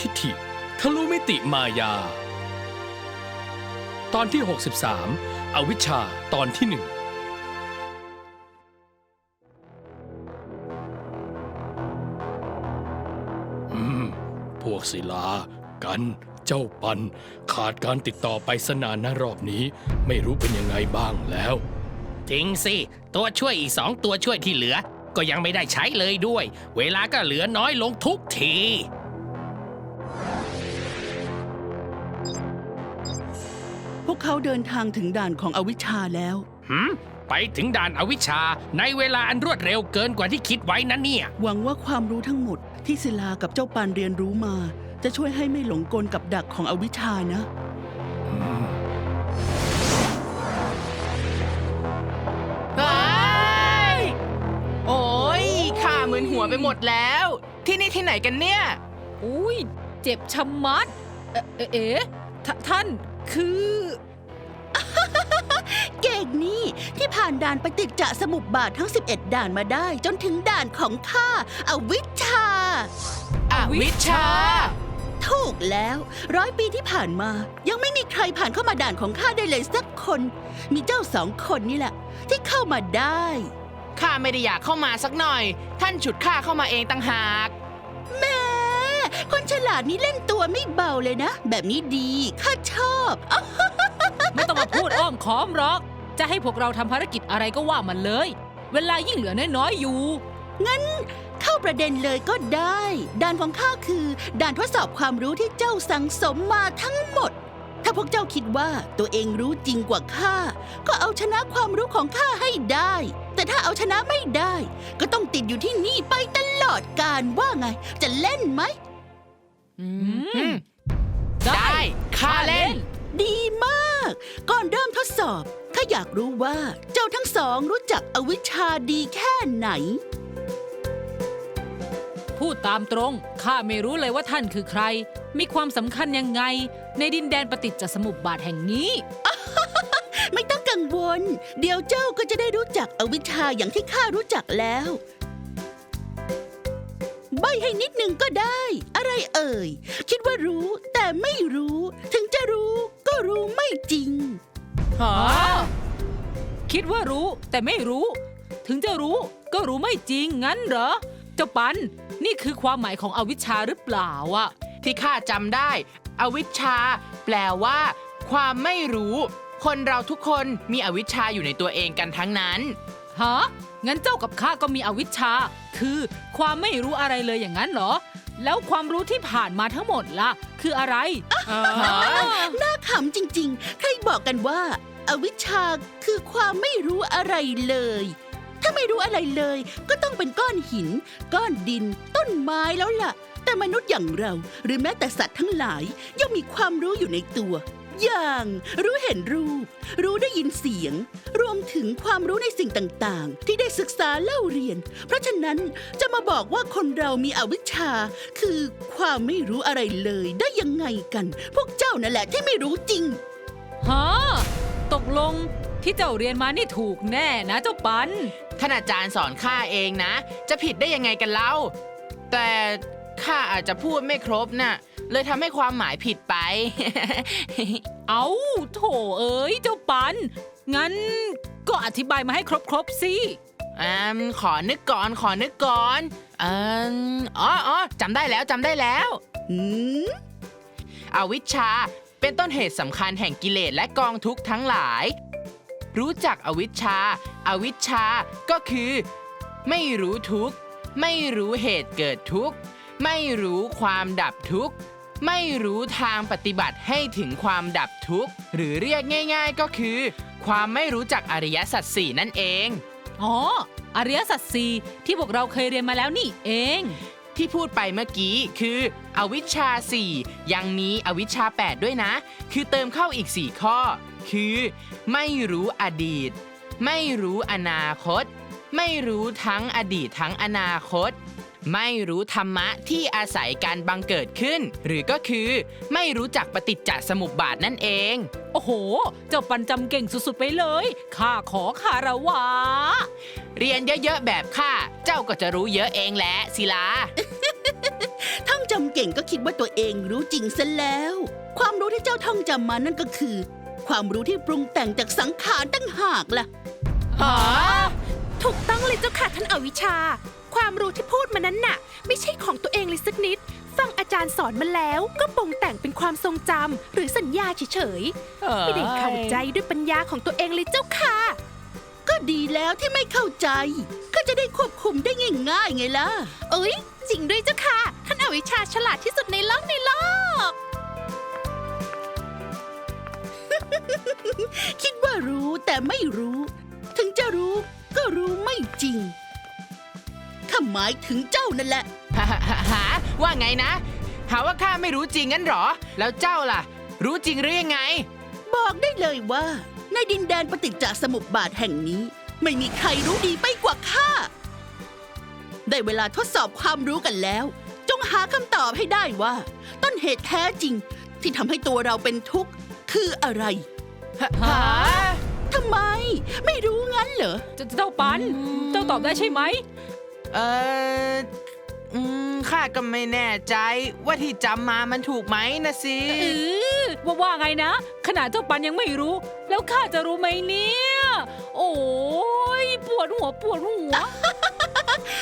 ทิฏฐิทะลุมิติมายา ตอนที่ 63 อวิชชาตอนที่หนึ่งอืมพวกศิลา กัน เจ้าปัน ขาดการติดต่อไปสนานนะรอบนี้ ไม่รู้เป็นยังไงบ้างแล้ว จริงสิ ตัวช่วยอีกสองตัวช่วยที่เหลือ ก็ยังไม่ได้ใช้เลยด้วย เวลาก็เหลือน้อยลงทุกที วกเขาเดินทางถึงด่านของอวิชชาแล้ว หืมไปถึงด่านอวิชชาในเวลาอันรวดเร็วเกินกว่าที่คิดไว้นะเนี่ย หวังว่าความรู้ทั้งหมดที่ศิลากับเจ้าปานเรียนรู้มา จะช่วยให้ไม่หลงกลกับดักของอวิชชานะเฮ้ยโอ้ยข้ามึนหัวไปหมดแล้ว ที่นี่ที่ไหนกันเนี่ย อุ้ยเจ็บชะมัด เอ๊ะเอ๊ะเอ๊ะ ทท่านคือ เก่งนี่ที่ผ่านด่านปฏิจจสมุปบาททั้ง 11 ด่านมาได้ จนถึงด่านของข้าอาวิชชา อวิชชา ถูกแล้วร้อยปีที่ผ่านมา ยังไม่มีใครผ่านเข้ามาด่านของข้าได้เลยสักคน มีเจ้าสองคนนี่แหละ ที่เข้ามาได้ ข้าไม่ได้อยากเข้ามาสักหน่อย ท่านฉุดข้าเข้ามาเองต่างหาก แม่ คนฉลาดนี้เล่นตัวไม่เบาเลยนะ แบบนี้ดี ข้าชอบอ๊ะไม่ต้องมาพูดอ้อมค้อมหรอก จะให้พวกเราทำภารกิจอะไรก็ว่ามันเลย เวลายิ่งเหลือน้อยๆอยู่งั้นเข้าประเด็นเลยก็ได้ ด่านของข้าคือด่านทดสอบความรู้ที่เจ้าสังสมมาทั้งหมด ถ้าพวกเจ้าคิดว่าตัวเองรู้จริงกว่าข้า ก็เอาชนะความรู้ของข้าให้ได้ แต่ถ้าเอาชนะไม่ได้ ก็ต้องติดอยู่ที่นี่ไปตลอดการว่าไง จะเล่นไหมอือืมม ได้ข้าเล่น ดีมาก ก่อนเริ่มทดสอบ ข้าอยากรู้ว่าเจ้าทั้งสองรู้จักอวิชชาดีแค่ไหน พูดตามตรง ข้าไม่รู้เลยว่าท่านคือใคร มีความสำคัญยังไง ในดินแดนปฏิจจสมุปบาทแห่งนี้ ไม่ต้องกังวล เดี๋ยวเจ้าก็จะได้รู้จักอวิชชาอย่างที่ข้ารู้จักแล้ว ใบให้นิดนึงก็ได้ อะไรเอ่ย คิดว่ารู้แต่ไม่รู้ ถึงจะรู้ก็รู้ไม่จริงหอคิดว่ารู้แต่ไม่รู้ ถึงจะรู้ก็รู้ไม่จริงงั้นเหรอ เจ้าปัน นี่คือความหมายของอวิชชาหรือเปล่าอะที่ข้าจำได้ อวิชชา แปลว่า ความไม่รู้ คนเราทุกคนมีอวิชชาอยู่ในตัวเองกันทั้งนั้น ฮะงั้นเจ้ากับข้าก็มีอวิชชา คือความไม่รู้อะไรเลยอย่างนั้นเหรอ แล้วความรู้ที่ผ่านมาทั้งหมดล่ะ คืออะไรน่าขำจริง ๆ ใครบอกกันว่า อวิชชาคือความไม่รู้อะไรเลย ถ้าไม่รู้อะไรเลย ก็ต้องเป็นก้อนหิน ก้อนดิน ต้นไม้แล้วล่ะ แต่มนุษย์อย่างเรา หรือแม้แต่สัตว์ทั้งหลายย่อมมีความรู้อยู่ในตัว อย่าง รู้เห็นรูป รู้ได้ยินเสียง รวมถึงความรู้ในสิ่งต่างๆ ที่ได้ศึกษาเล่าเรียน เพราะฉะนั้นจะมาบอกว่าคนเรามีอวิชชา คือความไม่รู้อะไรเลยได้ยังไงกัน พวกเจ้านั่นแหละที่ไม่รู้จริง ฮะตกลงที่เจ้าเรียนมานี่ถูกแน่นะเจ้าปัน ท่านอาจารย์สอนข้าเองนะ จะผิดได้ยังไงกันเล่า แต่ข้าอาจจะพูดไม่ครบน่ะ เลยทำให้ความหมายผิดไป เอาโถเอ้ยเจ้าปัน งั้นก็อธิบายมาให้ครบๆสิ อืมขอนึกก่อนขอนึกก่อนอืมอ๋ออ๋อจำได้แล้วจำได้แล้วหืมอวิชชาเป็นต้นเหตุสำคัญแห่งกิเลสและกองทุกข์ทั้งหลาย รู้จักอวิชชา อวิชชาก็คือ ไม่รู้ทุกข์ ไม่รู้เหตุเกิดทุกข์ ไม่รู้ความดับทุกข์ ไม่รู้ทางปฏิบัติให้ถึงความดับทุกข์ หรือเรียกง่าย ๆ ก็คือ ความไม่รู้จักอริยสัจสี่นั่นเอง อ๋อ อริยสัจสี่ที่พวกเราเคยเรียนมาแล้วนี่เอง ที่พูดไปเมื่อกี้คือ อวิชชา 4 ยังมีอวิชชา 8 ด้วยนะ คือเติมเข้าอีก 4 ข้อ คือ ไม่รู้อดีต ไม่รู้อนาคต ไม่รู้ทั้งอดีตทั้งอนาคต ไม่รู้ธรรมะที่อาศัยการบังเกิดขึ้น หรือก็คือ ไม่รู้จักปฏิจจสมุปบาทนั่นเอง โอ้โห เจ้าปันจำเก่งสุดๆไปเลย ข้าขอคารวะ เรียนเยอะๆแบบข้า เจ้าก็จะรู้เยอะเองแหละศิลา ท่องจำเก่งก็คิดว่าตัวเองรู้จริงซะแล้ว ความรู้ที่เจ้าท่องจำมานั่นก็คือ ความรู้ที่ปรุงแต่งจากสังขารตั้งหากล่ะ หา ถูกต้องเลยเจ้าค่ะท่านอวิชชา ความรู้ที่พูดมานั้นน่ะ ไม่ใช่ของตัวเองเลยสักนิด ฟังอาจารย์สอนมาแล้วก็ปรุงแต่งเป็นความทรงจำหรือสัญญาเฉยๆ ไม่ได้เข้าใจด้วยปัญญาของตัวเองเลยเจ้าค่ะ ก็ดีแล้วที่ไม่เข้าใจ ก็จะได้ควบคุมได้ง่ายๆไงล่ะ เอ้ยจริงด้วยเจ้าค่ะ ท่านอวิชชาฉลาดที่สุดในโลกในโลก คิดว่ารู้แต่ไม่รู้ ถึงจะรู้ก็รู้ไม่จริง ข้าหมายถึงเจ้านั่นแหละ หาหาหาว่าไงนะ หาว่าข้าไม่รู้จริงงั้นเหรอ แล้วเจ้าล่ะ รู้จริงหรือยังไง บอกได้เลยว่า ในดินแดนปฏิจจสมุปบาทแห่งนี้ ไม่มีใครรู้ดีไปกว่าข้า ได้เวลาทดสอบความรู้กันแล้ว จงหาคำตอบให้ได้ว่า ต้นเหตุแท้จริงที่ทำให้ตัวเราเป็นทุกข์ คืออะไร หาทำไม ไม่รู้งั้นเหรอ เจ้าเจ้าปัน เจ้าตอบได้ใช่ไหม เอออืมข้าก็ไม่แน่ใจว่าที่จำมามันถูกไหมนะสิ เออว่าว่าไงนะ ขนาดเจ้าปันยังไม่รู้ แล้วข้าจะรู้ไหมเนี่ย โอ้ยปวดหัวปวดหัว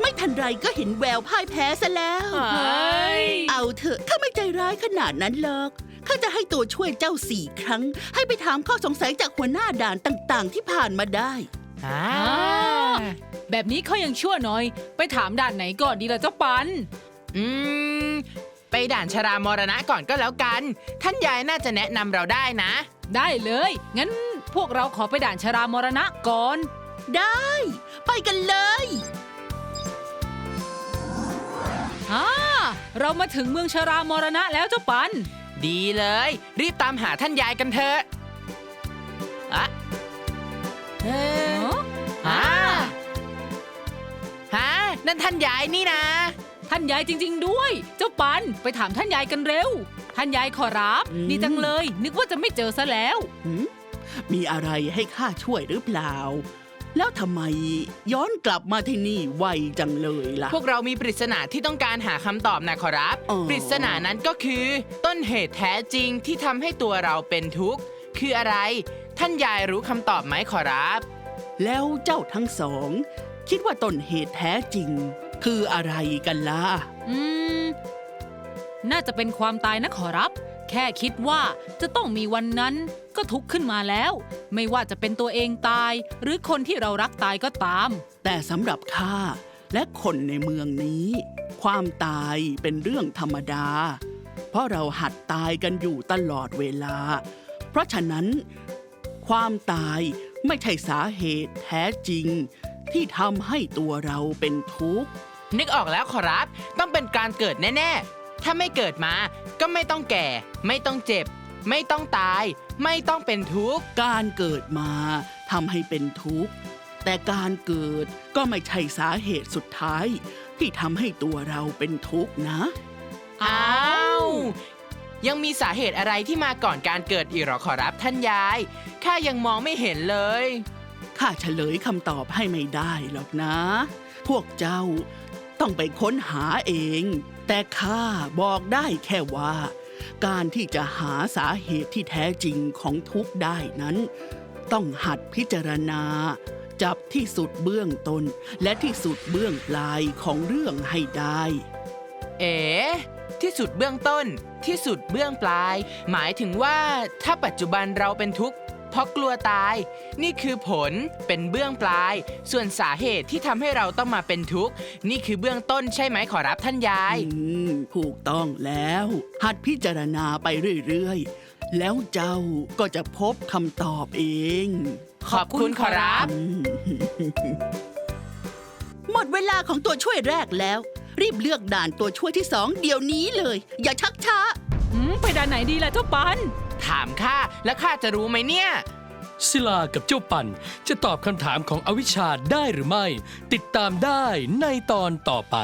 ไม่ทันไรก็เห็นแววพ่ายแพ้ซะแล้ว เฮ้ย เอาเถอะข้าไม่ใจร้ายขนาดนั้นหรอกข้าจะให้ตัวช่วยเจ้าสี่ครั้ง ให้ไปถามข้อสงสัยจากหัวหน้าด่านต่างๆ ที่ผ่านมาได้ อ่า แบบนี้เขายังชั่วหน่อย ไปถามด่านไหนก่อนดีล่ะเจ้าปัน อืม ไปด่านชรามรณะก่อนก็แล้วกัน ท่านยายน่าจะแนะนำเราได้นะ ได้เลย งั้นพวกเราขอไปด่านชรามรณะก่อน ได้ ไปกันเลยอ่าเรามาถึงเมืองชรามรณะแล้วเจ้าปัน ดีเลย รีบตามหาท่านยายกันเถอะอะเอ๊ะฮ นั่นท่านยายนี่นะ ท่านยายจริง ๆ ด้วย เจ้าปันไปถามท่านยายกันเร็ว ท่านยายขอรับ อืม ดีจังเลย นึกว่าจะไม่เจอซะแล้ว หืมมีอะไรให้ข้าช่วยหรือเปล่า แล้วทำไมย้อนกลับมาที่นี่ไวจังเลยล่ะ พวกเรามีปริศนาที่ต้องการหาคำตอบนะขอรับ อ๋อ ปริศนานั้นก็คือ ต้นเหตุแท้จริงที่ทำให้ตัวเราเป็นทุกข์ คืออะไร ท่านยายรู้คำตอบไหมขอรับ แล้วเจ้าทั้งสอง คิดว่าต้นเหตุแท้จริง คืออะไรกันล่ะ อืม น่าจะเป็นความตายนะขอรับ แค่คิดว่าจะต้องมีวันนั้นก็ทุกข์ขึ้นมาแล้ว ไม่ว่าจะเป็นตัวเองตาย หรือคนที่เรารักตายก็ตาม แต่สำหรับข้าและคนในเมืองนี้ ความตายเป็นเรื่องธรรมดา เพราะเราหัดตายกันอยู่ตลอดเวลา เพราะฉะนั้น ความตายไม่ใช่สาเหตุแท้จริง ที่ทำให้ตัวเราเป็นทุกข์ นึกออกแล้วขอรับ ต้องเป็นการเกิดแน่ ๆ ถ้าไม่เกิดมาก็ไม่ต้องแก่ ไม่ต้องเจ็บ ไม่ต้องตาย ไม่ต้องเป็นทุกข์ การเกิดมาทำให้เป็นทุกข์ แต่การเกิดก็ไม่ใช่สาเหตุสุดท้าย ที่ทำให้ตัวเราเป็นทุกข์นะ อ้าว ยังมีสาเหตุอะไรที่มาก่อนการเกิดอีกเหรอขอรับท่านยาย ข้ายังมองไม่เห็นเลย ข้าเฉลยคำตอบให้ไม่ได้หรอกนะ พวกเจ้าต้องไปค้นหาเอง แต่ข้าบอกได้แค่ว่า การที่จะหาสาเหตุที่แท้จริงของทุกข์ได้นั้น ต้องหัดพิจารณา จับที่สุดเบื้องต้น และที่สุดเบื้องปลายของเรื่องให้ได้ เอ๋ที่สุดเบื้องต้น ที่สุดเบื้องปลาย หมายถึงว่าถ้าปัจจุบันเราเป็นทุกข์ เพราะกลัวตาย นี่คือผลเป็นเบื้องปลาย ส่วนสาเหตุที่ทำให้เราต้องมาเป็นทุกข์ นี่คือเบื้องต้นใช่ไหมขอรับท่านยาย อืมถูกต้องแล้ว หัดพิจารณาไปเรื่อยๆ แล้วเจ้าก็จะพบคำตอบเองขอบคุณขอรับ อืมหมดเวลาของตัวช่วยแรกแล้ว รีบเลือกด่านตัวช่วยที่สองเดี๋ยวนี้เลย อย่าชักช้า อืมไปด้านไหนดีล่ะเจ้าปัน ถามข้าแล้วข้าจะรู้ไหมเนี่ย ศิลากับเจ้าปันจะตอบคำถามของอวิชชาได้หรือไม่ ติดตามได้ในตอนต่อไป